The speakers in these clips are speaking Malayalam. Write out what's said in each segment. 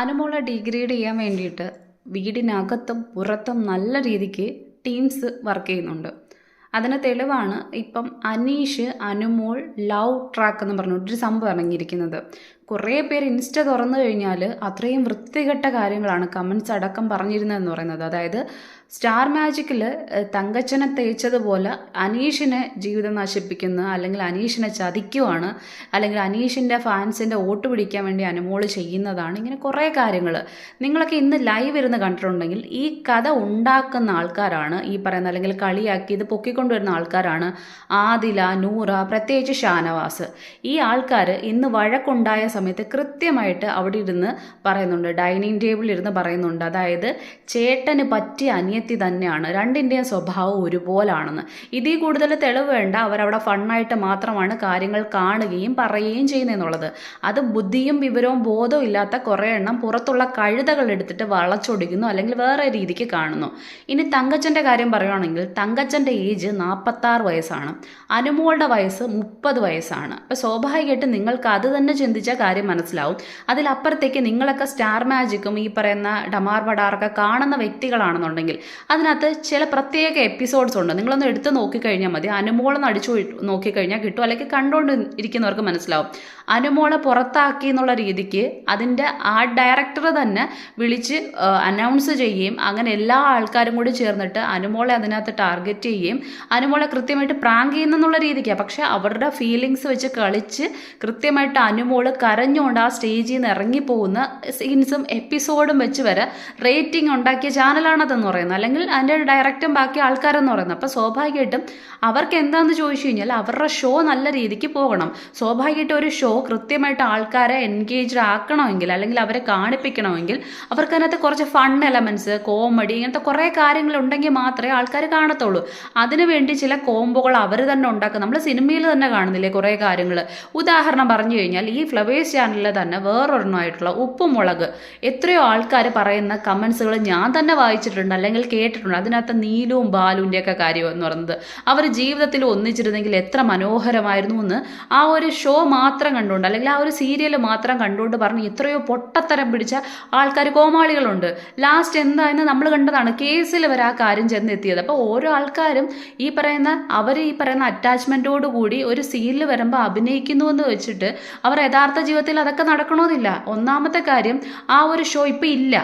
അനുമോളെ ഡിഗ്രേഡ് ചെയ്യാൻ വേണ്ടിയിട്ട് വീടിനകത്തും പുറത്തും നല്ല രീതിക്ക് ടീംസ് വർക്ക് ചെയ്യുന്നുണ്ട്. അതിന് തെളിവാണ് ഇപ്പം അനീഷ് അനുമോൾ ലവ് ട്രാക്ക് എന്ന് പറഞ്ഞിട്ടൊരു സംഭവം ഇറങ്ങിയിരിക്കുന്നത്. കുറേ പേര് ഇൻസ്റ്റ തുറന്നു കഴിഞ്ഞാൽ അത്രയും വൃത്തികെട്ട കാര്യങ്ങളാണ് കമൻസ് അടക്കം പറഞ്ഞിരുന്നതെന്ന് പറയുന്നത്. അതായത് സ്റ്റാർ മാജിക്കിൽ തങ്കച്ചനെ തേച്ചതുപോലെ അനീഷിനെ ജീവിതം നശിപ്പിക്കുന്ന അല്ലെങ്കിൽ അനീഷിനെ ചതിക്കുവാണ് അല്ലെങ്കിൽ അനീഷിന്റെ ഫാൻസിന്റെ വോട്ട് പിടിക്കാൻ വേണ്ടി അനുമോൾ ചെയ്യുന്നതാണ് ഇങ്ങനെ കുറേ കാര്യങ്ങൾ നിങ്ങളൊക്കെ ഇന്ന് ലൈവ് ഇരുന്ന് കണ്ടിട്ടുണ്ടെങ്കിൽ ഈ കഥ ഉണ്ടാക്കുന്ന ആൾക്കാരാണ് ഈ പറയുന്ന അല്ലെങ്കിൽ കളിയാക്കി ഇത് പൊക്കിക്കൊണ്ടുവരുന്ന ആൾക്കാരാണ് ആദില നൂറ പ്രത്യേകിച്ച് ഷാനവാസ്. ഈ ആൾക്കാർ ഇന്ന് വഴക്കുണ്ടായ സമയത്ത് കൃത്യമായിട്ട് അവിടെ ഇരുന്ന് പറയുന്നുണ്ട്. ഡൈനിങ് ടേബിളിൽ ഇരുന്ന് പറയുന്നുണ്ട്. അതായത് ചേട്ടന് പറ്റിയ അനിയത്തി തന്നെയാണ്. രണ്ടിന്റെയും സ്വഭാവം ഒരുപോലാണെന്ന്. ഇതിൽ കൂടുതൽ തെളിവ് വേണ്ട. അവരവിടെ ഫണ്ണായിട്ട് മാത്രമാണ് കാര്യങ്ങൾ കാണുകയും പറയുകയും ചെയ്യുന്നതെന്നുള്ളത്. അത് ബുദ്ധിയും വിവരവും ബോധവും ഇല്ലാത്ത കുറേ എണ്ണം പുറത്തുള്ള കഴുതകൾ എടുത്തിട്ട് വളച്ചൊടിക്കുന്നു അല്ലെങ്കിൽ വേറെ രീതിക്ക് കാണുന്നു. ഇനി തങ്കച്ചന്റെ കാര്യം പറയുകയാണെങ്കിൽ തങ്കച്ചന്റെ ഏജ് നാൽപ്പത്താറ് വയസ്സാണ്. അനുമോളുടെ വയസ്സ് മുപ്പത് വയസ്സാണ്. അപ്പോൾ സ്വാഭാവികമായിട്ട് നിങ്ങൾക്ക് അത് തന്നെ ചിന്തിച്ച കാര്യം മനസ്സിലാവും. അതിലപ്പുറത്തേക്ക് നിങ്ങളൊക്കെ സ്റ്റാർ മാജിക്കും ഈ പറയുന്ന ഡമാർ വടാറൊക്കെ കാണുന്ന വ്യക്തികളാണെന്നുണ്ടെങ്കിൽ അതിനകത്ത് ചില പ്രത്യേക എപ്പിസോഡ്സ് ഉണ്ട്. നിങ്ങളൊന്ന് എടുത്തു നോക്കിക്കഴിഞ്ഞാൽ മതി. അനുമോളെന്ന് നടിച്ചു നോക്കിക്കഴിഞ്ഞാൽ കിട്ടും. അല്ലെങ്കിൽ കണ്ടുകൊണ്ട് ഇരിക്കുന്നവർക്ക് മനസ്സിലാവും. അനുമോളെ പുറത്താക്കി എന്നുള്ള രീതിക്ക് അതിന്റെ ആ ഡയറക്ടർ തന്നെ വിളിച്ച് അനൗൺസ് ചെയ്യുകയും അങ്ങനെ എല്ലാ ആൾക്കാരും കൂടി ചേർന്നിട്ട് അനുമോളെ അതിനകത്ത് ടാർഗറ്റ് ചെയ്യുകയും അനുമോളെ കൃത്യമായിട്ട് പ്രാങ്ക് ചെയ്യുന്നെന്നുള്ള രീതിക്കാണ് പക്ഷേ അവരുടെ ഫീലിങ്സ് വെച്ച് കളിച്ച് കൃത്യമായിട്ട് അനുമോൾ കരഞ്ഞുകൊണ്ട് ആ സ്റ്റേജിൽ നിന്ന് ഇറങ്ങിപ്പോകുന്ന സീൻസും എപ്പിസോഡും വെച്ച് വരെ റേറ്റിംഗ് ഉണ്ടാക്കിയ ചാനലാണതെന്ന് പറയുന്നത്. അല്ലെങ്കിൽ അതിന്റെ ഡയറക്റ്റും ബാക്കി ആൾക്കാരെന്ന് പറയുന്നത്. അപ്പോൾ സ്വാഭാവികമായിട്ടും അവർക്ക് എന്താണെന്ന് ചോദിച്ചു കഴിഞ്ഞാൽ അവരുടെ ഷോ നല്ല രീതിക്ക് പോകണം. സ്വാഭാവികമായിട്ടും ഒരു ഷോ കൃത്യമായിട്ട് ആൾക്കാരെ എൻഗേജ്ഡ് ആക്കണമെങ്കിൽ അല്ലെങ്കിൽ അവരെ കാണിപ്പിക്കണമെങ്കിൽ അവർക്ക് അതിനകത്ത് കുറച്ച് ഫൺ എലമെന്റ്സ് കോമഡി ഇങ്ങനത്തെ കുറേ കാര്യങ്ങൾ ഉണ്ടെങ്കിൽ മാത്രമേ ആൾക്കാർ കാണത്തുള്ളൂ. അതിനുവേണ്ടി ചില കോംബോകൾ അവർ തന്നെ ഉണ്ടാക്കും. നമ്മൾ സിനിമയിൽ തന്നെ കാണുന്നില്ലേ കുറേ കാര്യങ്ങൾ? ഉദാഹരണം പറഞ്ഞു കഴിഞ്ഞാൽ ഈ ഫ്ലവേഴ്സ് ചാനലിൽ തന്നെ വേറൊരെണ്ണമായിട്ടുള്ള ഉപ്പുമുളക് എത്രയോ ആൾക്കാർ പറയുന്ന കമൻസുകൾ ഞാൻ തന്നെ വായിച്ചിട്ടുണ്ട് അല്ലെങ്കിൽ കേട്ടിട്ടുണ്ട്. അതിനകത്ത് നീലുവും ബാലുവിന്റെ ഒക്കെ കാര്യം എന്ന് പറയുന്നത്. അവർ ജീവിതത്തിൽ ഒന്നിച്ചിരുന്നെങ്കിൽ എത്ര മനോഹരമായിരുന്നു എന്ന് ആ ഒരു ഷോ മാത്രം കണ്ടുകൊണ്ട് അല്ലെങ്കിൽ ആ ഒരു സീരിയൽ മാത്രം കണ്ടുകൊണ്ട് പറഞ്ഞ് എത്രയോ പൊട്ടത്തരം പിടിച്ച ആൾക്കാർ കോമാളികളുണ്ട്. ലാസ്റ്റ് എന്തായെന്ന് നമ്മൾ കണ്ടതാണ്. കേസിൽ വരെ ആ കാര്യം ചെന്നെത്തിയത്. അപ്പോൾ ഓരോ ആൾക്കാരും ഈ പറയുന്ന അവർ ഈ പറയുന്ന അറ്റാച്ച്മെന്റോട് കൂടി ഒരു സീരിയൽ വരുമ്പോൾ അഭിനയിക്കുന്നു എന്ന് വെച്ചിട്ട് അവർ യഥാർത്ഥ ജീവിതത്തിൽ അതൊക്കെ നടക്കണമെന്നില്ല ഒന്നാമത്തെ കാര്യം ആ ഒരു ഷോ ഇപ്പം ഇല്ല.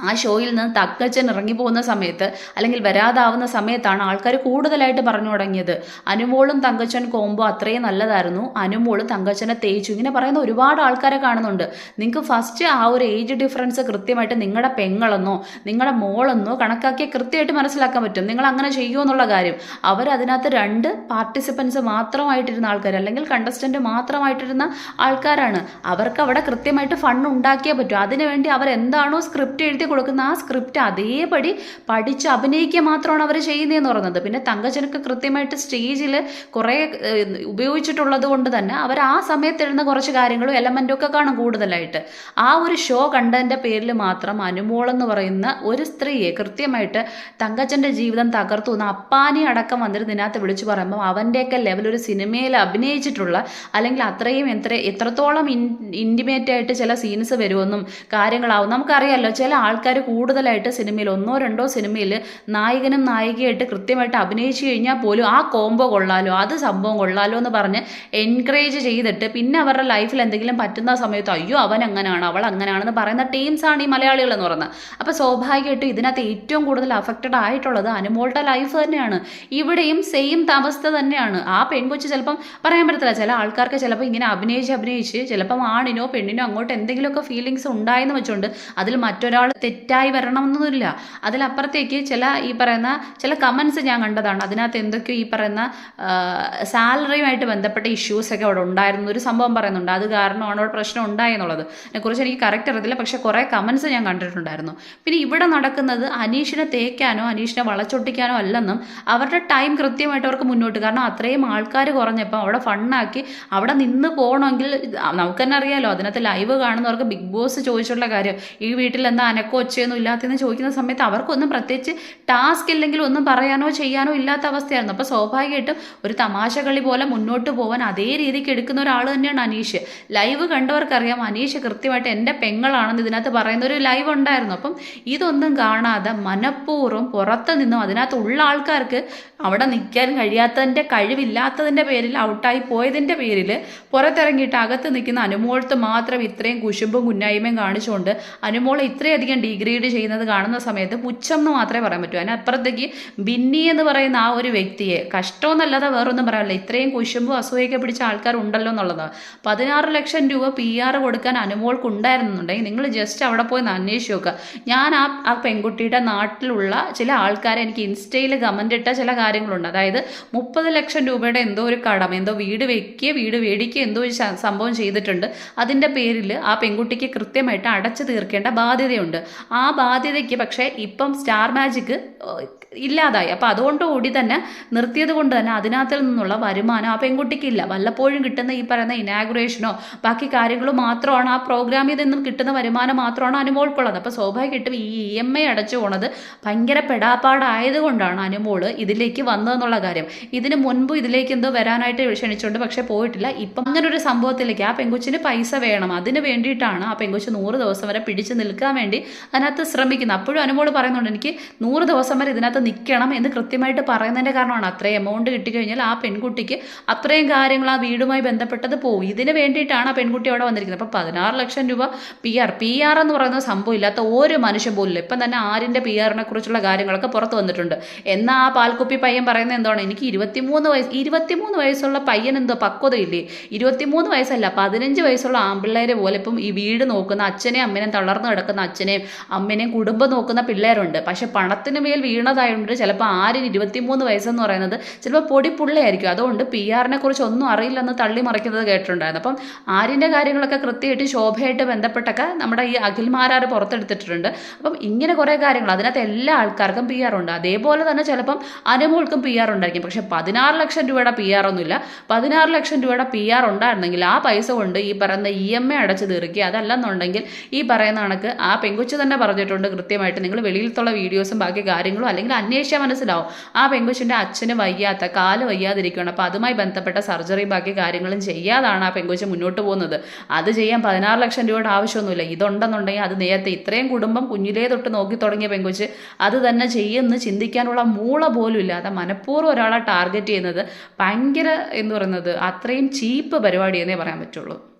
ആ ഷോയിൽ നിന്ന് തക്കച്ചൻ ഇറങ്ങി പോകുന്ന സമയത്ത് അല്ലെങ്കിൽ വരാതാവുന്ന സമയത്താണ് ആൾക്കാർ കൂടുതലായിട്ട് പറഞ്ഞു തുടങ്ങിയത്. അനുമോളും തങ്കച്ചൻ കോമ്പോ അത്രയും നല്ലതായിരുന്നു. അനുമോളും തങ്കച്ചനെ തേച്ചു. ഇങ്ങനെ പറയുന്ന ഒരുപാട് ആൾക്കാരെ കാണുന്നുണ്ട്. നിങ്ങൾക്ക് ഫസ്റ്റ് ആ ഒരു ഏജ് ഡിഫറൻസ് കൃത്യമായിട്ട് നിങ്ങളുടെ പെങ്ങളെന്നോ നിങ്ങളുടെ മോളെന്നോ കണക്കാക്കിയ കൃത്യമായിട്ട് മനസ്സിലാക്കാൻ പറ്റും. നിങ്ങൾ അങ്ങനെ ചെയ്യുമോ എന്നുള്ള കാര്യം. അവർ അതിനകത്ത് രണ്ട് പാർട്ടിസിപ്പൻസ് മാത്രമായിട്ടിരുന്ന ആൾക്കാർ അല്ലെങ്കിൽ കണ്ടസ്റ്റന്റ് മാത്രമായിട്ടിരുന്ന ആൾക്കാരാണ്. അവർക്ക് അവിടെ കൃത്യമായിട്ട് ഫണ്ട് ഉണ്ടാക്കിയേ പറ്റും. അതിനുവേണ്ടി അവർ എന്താണോ സ്ക്രിപ്റ്റ് എഴുതി കൊടുക്കുന്ന ആ സ്ക്രിപ്റ്റ് അതേപടി പഠിച്ച് അഭിനയിക്കുക മാത്രമാണ് അവർ ചെയ്യുന്നതെന്ന് പറയുന്നത്. പിന്നെ തങ്കച്ചനൊക്കെ കൃത്യമായിട്ട് സ്റ്റേജിൽ കുറേ ഉപയോഗിച്ചിട്ടുള്ളത് കൊണ്ട് തന്നെ അവർ ആ സമയത്ത് എഴുതുന്ന കുറച്ച് കാര്യങ്ങളും എലമെന്റും ഒക്കെ കാണും കൂടുതലായിട്ട്. ആ ഒരു ഷോ കണ്ടതിന്റെ പേരിൽ മാത്രം അനുമോളെന്ന് പറയുന്ന ഒരു സ്ത്രീയെ കൃത്യമായിട്ട് തങ്കച്ചന്റെ ജീവിതം തകർത്തു എന്ന് അപ്പാനി അടക്കം വന്നിട്ട് ഇതിനകത്ത് വിളിച്ചു പറയുമ്പോൾ അവന്റെയൊക്കെ ലെവൽ ഒരു സിനിമയിൽ അഭിനയിച്ചിട്ടുള്ള അല്ലെങ്കിൽ അത്രയും എത്ര എത്രത്തോളം ഇൻ ഇന്റിമേറ്റ് ആയിട്ട് ചില സീൻസ് വരുമെന്നും കാര്യങ്ങളാവും. നമുക്കറിയാമല്ലോ ചില ആൾക്കാർ കൂടുതലായിട്ട് സിനിമയിൽ ഒന്നോ രണ്ടോ സിനിമയിൽ നായകനും നായികയായിട്ട് കൃത്യമായിട്ട് അഭിനയിച്ചു കഴിഞ്ഞാൽ പോലും ആ കോംബോ കൊള്ളാലോ അത് സംഭവം കൊള്ളാലോ എന്ന് പറഞ്ഞ് എൻകറേജ് ചെയ്തിട്ട് പിന്നെ അവരുടെ ലൈഫിൽ എന്തെങ്കിലും പറ്റുന്ന സമയത്ത് അയ്യോ അവൻ അങ്ങനെയാണ് അവൾ അങ്ങനെയാണെന്ന് പറയുന്ന ടീംസാണ് ഈ മലയാളികൾ എന്ന് പറയുന്നത്. അപ്പോൾ സ്വാഭാവികമായിട്ടും ഇതിനകത്ത് ഏറ്റവും കൂടുതൽ അഫക്റ്റഡ് ആയിട്ടുള്ളത് അനുമോളുടെ ലൈഫ് തന്നെയാണ്. ഇവിടെയും സെയിം അവസ്ഥ തന്നെയാണ്. ആ പെൺകൊച്ച് ചിലപ്പം പറയാൻ പറ്റത്തില്ല ചില ആൾക്കാർക്ക് ചിലപ്പോൾ ഇങ്ങനെ അഭിനയിച്ച് അഭിനയിച്ച് ചിലപ്പം ആണിനോ പെണ്ണിനോ അങ്ങോട്ട് എന്തെങ്കിലുമൊക്കെ ഫീലിങ്സ് ഉണ്ടായെന്ന് വെച്ചുകൊണ്ട് അതിൽ മറ്റൊരാൾ തെറ്റായി വരണമെന്നൊന്നുമില്ല. അതിലപ്പുറത്തേക്ക് ചില ഈ പറയുന്ന ചില കമൻസ് ഞാൻ കണ്ടതാണ്. അതിനകത്ത് എന്തൊക്കെയോ ഈ പറയുന്ന സാലറിയുമായിട്ട് ബന്ധപ്പെട്ട ഇഷ്യൂസൊക്കെ അവിടെ ഉണ്ടായിരുന്നു. ഒരു സംഭവം പറയുന്നുണ്ട്. അത് കാരണമാണ് അവിടെ പ്രശ്നം ഉണ്ടായെന്നുള്ളത് അതിനെക്കുറിച്ച് എനിക്ക് കറക്റ്റ് അറിയത്തില്ല. പക്ഷെ കുറേ കമൻസ് ഞാൻ കണ്ടിട്ടുണ്ടായിരുന്നു. പിന്നെ ഇവിടെ നടക്കുന്നത് അനീഷിനെ തേക്കാനോ അനീഷിനെ വളച്ചൊട്ടിക്കാനോ അല്ലെന്നും അവരുടെ ടൈം കൃത്യമായിട്ട് അവർക്ക് മുന്നോട്ട്. കാരണം അത്രയും ആൾക്കാർ കുറഞ്ഞപ്പോൾ അവിടെ ഫണ്ണാക്കി അവിടെ നിന്ന് പോകണമെങ്കിൽ നമുക്ക് തന്നെ അറിയാലോ അതിനകത്ത് ലൈവ് കാണുന്നവർക്ക് ബിഗ് ബോസ് ചോദിച്ചുള്ള കാര്യം ഈ വീട്ടിൽ എന്താ അനക്കം അനക്കോ ഒച്ചയൊന്നും ഇല്ലാത്തതെന്ന് ചോദിക്കുന്ന സമയത്ത് അവർക്കൊന്നും പ്രത്യേകിച്ച് ടാസ്ക് ഇല്ലെങ്കിൽ ഒന്നും പറയാനോ ചെയ്യാനോ ഇല്ലാത്ത അവസ്ഥയായിരുന്നു. അപ്പോൾ സ്വാഭാവികമായിട്ടും ഒരു തമാശ കളി പോലെ മുന്നോട്ട് പോകാൻ അതേ രീതിക്ക് എടുക്കുന്ന ഒരാൾ തന്നെയാണ് അനീഷ്. ലൈവ് കണ്ടവർക്കറിയാം അനീഷ് കൃത്യമായിട്ട് എന്റെ പെങ്ങളാണെന്ന് ഇതിനകത്ത് പറയുന്ന ഒരു ലൈവ് ഉണ്ടായിരുന്നു. അപ്പം ഇതൊന്നും കാണാതെ മനഃപൂർവം പുറത്ത് നിന്നും അതിനകത്ത് ഉള്ള ആൾക്കാർക്ക് അവിടെ നിൽക്കാൻ കഴിയാത്തതിന്റെ കഴിവില്ലാത്തതിന്റെ പേരിൽ ഔട്ടായി പോയതിന്റെ പേരിൽ പുറത്തിറങ്ങിയിട്ട് അകത്ത് നിൽക്കുന്ന അനുമോളത്ത് മാത്രം ഇത്രയും കുശുമ്പും കുന്നായ്മയും കാണിച്ചുകൊണ്ട് അനുമോളെ ഇത്രയധികം ഡിഗ്രേഡ് ചെയ്യുന്നത് കാണുന്ന സമയത്ത് പുച്ഛം എന്ന് മാത്രമേ പറയാൻ പറ്റൂ. അതിനപ്പുറത്തേക്ക് ബിന്നി എന്ന് പറയുന്ന ആ ഒരു വ്യക്തിയെ കഷ്ടമെന്നല്ലാതെ വേറൊന്നും പറയാനില്ല. ഇത്രയും കുശുമ്പും അസൂയൊക്കെ പിടിച്ച ആൾക്കാരുണ്ടല്ലോ എന്നുള്ളതാണ്. പതിനാറ് ലക്ഷം രൂപ പി ആർ കൊടുക്കാൻ അനുമോൾക്ക് ഉണ്ടായിരുന്നുണ്ടെങ്കിൽ നിങ്ങൾ ജസ്റ്റ് അവിടെ പോയി അന്വേഷിച്ച് നോക്കുക ഞാൻ ആ ആ പെൺകുട്ടിയുടെ നാട്ടിലുള്ള ചില ആൾക്കാരെ എനിക്ക് ഇൻസ്റ്റയിൽ കമന്റ് ഇട്ട ചില കാര്യങ്ങളുണ്ട്. അതായത് മുപ്പത് ലക്ഷം രൂപയുടെ എന്തോ ഒരു കടം എന്തോ വീട് വെക്കുക വീട് വേടിക്കുക എന്തോ ഒരു സംഭവം ചെയ്തിട്ടുണ്ട്. അതിന്റെ പേരിൽ ആ പെൺകുട്ടിക്ക് കൃത്യമായിട്ട് അടച്ചു തീർക്കേണ്ട ബാധ്യതയുണ്ട്. ആ ബാധ്യതയ്ക്ക് പക്ഷേ ഇപ്പം സ്റ്റാർ മാജിക് ഏഹ്, ഇല്ലാതായി. അപ്പോൾ അതുകൊണ്ടുകൂടി തന്നെ നിർത്തിയത് കൊണ്ട് തന്നെ അതിനകത്തിൽ നിന്നുള്ള വരുമാനം ആ പെൺകുട്ടിക്കില്ല. വല്ലപ്പോഴും കിട്ടുന്ന ഈ പറയുന്ന ഇനാഗുറേഷനോ ബാക്കി കാര്യങ്ങളോ മാത്രമാണ് ആ പ്രോഗ്രാമിൽ നിന്നും കിട്ടുന്ന വരുമാനം മാത്രമാണ് അനുമോൾക്കുള്ളത്. അപ്പോൾ സ്വാഭാവികമായിട്ടും ഈ ഇ എം ഐ അടച്ചു പോണത് ഭയങ്കര പെടാപ്പാടായതുകൊണ്ടാണ് അനുമോൾ ഇതിലേക്ക് വന്നതെന്നുള്ള കാര്യം. ഇതിന് മുൻപ് ഇതിലേക്ക് എന്തോ വരാനായിട്ട് ക്ഷണിച്ചുകൊണ്ട് പക്ഷേ പോയിട്ടില്ല. ഇപ്പം അങ്ങനെ ഒരു സംഭവത്തിലേക്ക് ആ പെൺകുച്ചിന് പൈസ വേണം. അതിന് വേണ്ടിയിട്ടാണ് ആ പെൺകുച്ചി നൂറ് ദിവസം വരെ പിടിച്ചു നിൽക്കാൻ വേണ്ടി അതിനകത്ത് ശ്രമിക്കുന്നത് അപ്പോഴും അനുമോൾ പറയുന്നുണ്ട് എനിക്ക് നൂറ് ദിവസം വരെ ഇതിനകത്ത് നിൽക്കണം എന്ന് കൃത്യമായിട്ട് പറയുന്നതിന്റെ കാരണമാണ്. അത്രയും എമൗണ്ട് കിട്ടിക്കഴിഞ്ഞാൽ ആ പെൺകുട്ടിക്ക് അത്രയും കാര്യങ്ങൾ ആ വീടുമായി ബന്ധപ്പെട്ടത് പോകും ഇതിന് വേണ്ടിയിട്ടാണ് ആ പെൺകുട്ടി അവിടെ വന്നിരിക്കുന്നത്. അപ്പോൾ പതിനാറ് ലക്ഷം രൂപ പി ആർ പി ആർ എന്ന് പറയുന്ന സംഭവം ഇല്ലാത്ത ഒരു മനുഷ്യൻ പോലും ഇപ്പം തന്നെ ആരിന്റെ പി ആറിനെ കുറിച്ചുള്ള കാര്യങ്ങളൊക്കെ പുറത്ത് വന്നിട്ടുണ്ട്. എന്നാൽ ആ പാൽക്കുപ്പി പയ്യൻ പറയുന്നത് എന്താണ്? എനിക്ക് ഇരുപത്തിമൂന്ന് വയസ്സ് ഇരുപത്തിമൂന്ന് വയസ്സുള്ള പയ്യൻ എന്തോ പക്വതയില്ലേ? ഇരുപത്തിമൂന്ന് വയസ്സല്ല പതിനഞ്ച് വയസ്സുള്ള ആമ്പിള്ളേരെ പോലെ ഇപ്പം ഈ വീട് നോക്കുന്ന അച്ഛനെയും അമ്മനെയും തളർന്നു കിടക്കുന്ന അച്ഛനെയും അമ്മനെയും കുടുംബം നോക്കുന്ന പിള്ളേരുണ്ട്. പക്ഷെ പണത്തിന് മേൽ വീണതായതുകൊണ്ട് ചിലപ്പോൾ ആരിന് ഇരുപത്തിമൂന്ന് വയസ്സെന്ന് പറയുന്നത് ചിലപ്പോൾ പൊടി പൊടിപ്പുള്ളയായിരിക്കും അതുകൊണ്ട് പി ആറിനെ കുറിച്ച് ഒന്നും അറിയില്ലെന്ന് തള്ളി മറിക്കുന്നത് കേട്ടിട്ടുണ്ടായിരുന്നു. അപ്പം ആര്യന്റെ കാര്യങ്ങളൊക്കെ കൃത്യമായിട്ട് ശോഭയായിട്ട് ബന്ധപ്പെട്ടൊക്കെ നമ്മുടെ ഈ അഖിൽമാരാർ പുറത്തെടുത്തിട്ടുണ്ട്. അപ്പം ഇങ്ങനെ കുറേ കാര്യങ്ങൾ അതിനകത്ത് എല്ലാ ആൾക്കാർക്കും പി ആർ ഉണ്ട്. അതേപോലെ തന്നെ ചിലപ്പം അനുമോൾക്കും പി ആർ ഉണ്ടായിരിക്കും. പക്ഷേ പതിനാറ് ലക്ഷം രൂപയുടെ പി ആർ ഒന്നുമില്ല. പതിനാറ് ലക്ഷം രൂപയുടെ പി ആർ ഉണ്ടായിരുന്നെങ്കിൽ ആ പൈസ കൊണ്ട് ഈ പറയുന്ന ഇ എം ഐ അടച്ച് തീർക്കുക. അതല്ലെന്നുണ്ടെങ്കിൽ ഈ പറയുന്ന കണക്ക് ആ പെങ്കുച്ച് തന്നെ പറഞ്ഞിട്ടുണ്ട് കൃത്യമായിട്ട്. നിങ്ങൾ വെളിയിലത്തുള്ള വീഡിയോസും ബാക്കി കാര്യങ്ങളും അല്ലെങ്കിൽ അന്വേഷിച്ചാൽ മനസ്സിലാവും. ആ പെങ്കുശിന്റെ അച്ഛന് വയ്യാത്ത കാൽ വയ്യാതിരിക്കുകയാണ്. അപ്പോൾ അതുമായി ബന്ധപ്പെട്ട സർജറി ബാക്കി കാര്യങ്ങളും ചെയ്യാതാണ് ആ പെങ്കുശ് മുന്നോട്ട് പോകുന്നത്. അത് ചെയ്യാൻ പതിനാറ് ലക്ഷം രൂപയുടെ ആവശ്യമൊന്നുമില്ല. ഇതുണ്ടെന്നുണ്ടെങ്കിൽ അത് നേരത്തെ ഇത്രയും കുടുംബം കുഞ്ഞിലേ തൊട്ട് നോക്കി തുടങ്ങിയ പെങ്കുച്ച് അത് തന്നെ ചെയ്യുമെന്ന് ചിന്തിക്കാനുള്ള മൂള പോലും ഇല്ലാതെ മനഃപൂർവം ഒരാളെ ടാർഗറ്റ് ചെയ്യുന്നത്. ഭയങ്കര എന്ന് പറയുന്നത് അത്രയും ചീപ്പ് പരിപാടി എന്നേ പറയാൻ പറ്റുള്ളൂ.